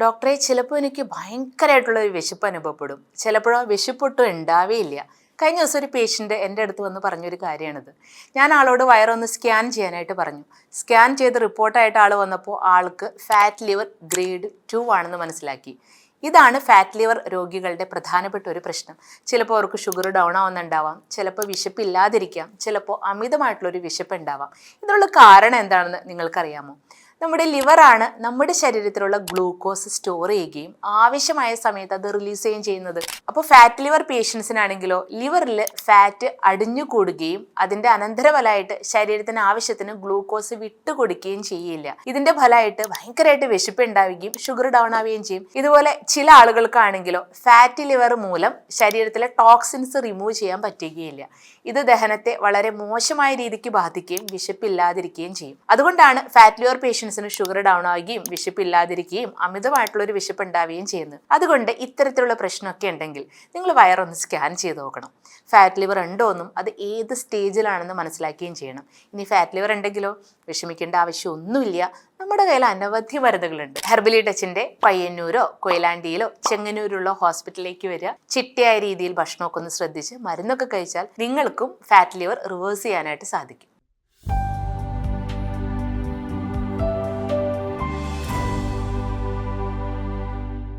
ഡോക്ടറെ ചിലപ്പോൾ എനിക്ക് ഭയങ്കരമായിട്ടുള്ള ഒരു വിശപ്പ് അനുഭവപ്പെടും. ചിലപ്പോഴോ വിശപ്പൊട്ടും ഉണ്ടാവേയില്ല. കഴിഞ്ഞ ദിവസം ഒരു പേഷ്യന്റ് എന്റെ അടുത്ത് വന്ന് പറഞ്ഞൊരു കാര്യമാണിത് ഞാൻ ആളോട് വയറൊന്ന് സ്കാൻ ചെയ്യാനായിട്ട് പറഞ്ഞു. സ്കാൻ ചെയ്ത് റിപ്പോർട്ടായിട്ട് ആൾ വന്നപ്പോൾ ആൾക്ക് ഫാറ്റ് ലിവർ ഗ്രേഡ് ടു ആണെന്ന് മനസ്സിലാക്കി. ഇതാണ് ഫാറ്റ് ലിവർ രോഗികളുടെ പ്രധാനപ്പെട്ട ഒരു പ്രശ്നം. ചിലപ്പോൾ അവർക്ക് ഷുഗർ ഡൗൺ ആവുന്നുണ്ടാവാം. ചിലപ്പോൾ വിശപ്പ് ഇല്ലാതിരിക്കാം ചിലപ്പോൾ അമിതമായിട്ടുള്ളൊരു വിശപ്പ് ഉണ്ടാവാം. ഇതിനുള്ള കാരണം എന്താണെന്ന് നിങ്ങൾക്കറിയാമോ? നമ്മുടെ ലിവറാണ് നമ്മുടെ ശരീരത്തിലുള്ള ഗ്ലൂക്കോസ് സ്റ്റോർ ചെയ്യുകയും ആവശ്യമായ സമയത്ത് അത് റിലീസ് ചെയ്യുകയും ചെയ്യുന്നത്. അപ്പോൾ ഫാറ്റ് ലിവർ പേഷ്യൻസിനാണെങ്കിലോ ലിവറിൽ ഫാറ്റ് അടിഞ്ഞു കൂടുകയും അതിന്റെ അനന്തരഫലമായിട്ട് ശരീരത്തിന് ആവശ്യത്തിന് ഗ്ലൂക്കോസ് വിട്ടുകൊടുക്കുകയും ചെയ്യില്ല. ഇതിന്റെ ഫലമായിട്ട് ഭയങ്കരമായിട്ട് വിശപ്പ് ഉണ്ടാവുകയും ഷുഗർ ഡൗൺ ആവുകയും ചെയ്യും. ഇതുപോലെ ചില ആളുകൾക്കാണെങ്കിലോ ഫാറ്റ് ലിവർ മൂലം ശരീരത്തിലെ ടോക്സിൻസ് റിമൂവ് ചെയ്യാൻ പറ്റുകയില്ല. ഇത് ദഹനത്തെ വളരെ മോശമായ രീതിക്ക് ബാധിക്കുകയും വിശപ്പില്ലാതിരിക്കുകയും ചെയ്യും. അതുകൊണ്ടാണ് ഫാറ്റ് ലിവർ പേഷ്യൻസിന് ഷുഗർ ഡൗൺ ആവുകയും വിശപ്പില്ലാതിരിക്കുകയും അമിതമായിട്ടുള്ള ഒരു വിശപ്പ് ഉണ്ടാവുകയും ചെയ്യുന്നു. അതുകൊണ്ട് ഇത്തരത്തിലുള്ള പ്രശ്നമൊക്കെ ഉണ്ടെങ്കിൽ നിങ്ങൾ വയറൊന്ന് സ്കാൻ ചെയ്ത് നോക്കണം. ഫാറ്റ് ലിവർ ഉണ്ടോ എന്നും അത് ഏത് സ്റ്റേജിലാണെന്ന് മനസ്സിലാക്കുകയും ചെയ്യണം. ഇനി ഫാറ്റ് ലിവർ ഉണ്ടെങ്കിലോ? വിഷമിക്കേണ്ട ആവശ്യമൊന്നുമില്ല. നമ്മുടെ കയ്യിൽ അനവധി മരുന്നുകളുണ്ട്. ഹെർബലി ടച്ചിന്റെ പയ്യന്നൂരോ കൊയിലാണ്ടിയിലോ ചെങ്ങന്നൂരുള്ള ഹോസ്പിറ്റലിലേക്ക് വരിക. ചിട്ടയായ രീതിയിൽ ഭക്ഷണമൊക്കെ ഒന്ന് ശ്രദ്ധിച്ച് മരുന്നൊക്കെ കഴിച്ചാൽ നിങ്ങൾക്കും ഫാറ്റ് ലിവർ റിവേഴ്സ് ചെയ്യാനായിട്ട് സാധിക്കും.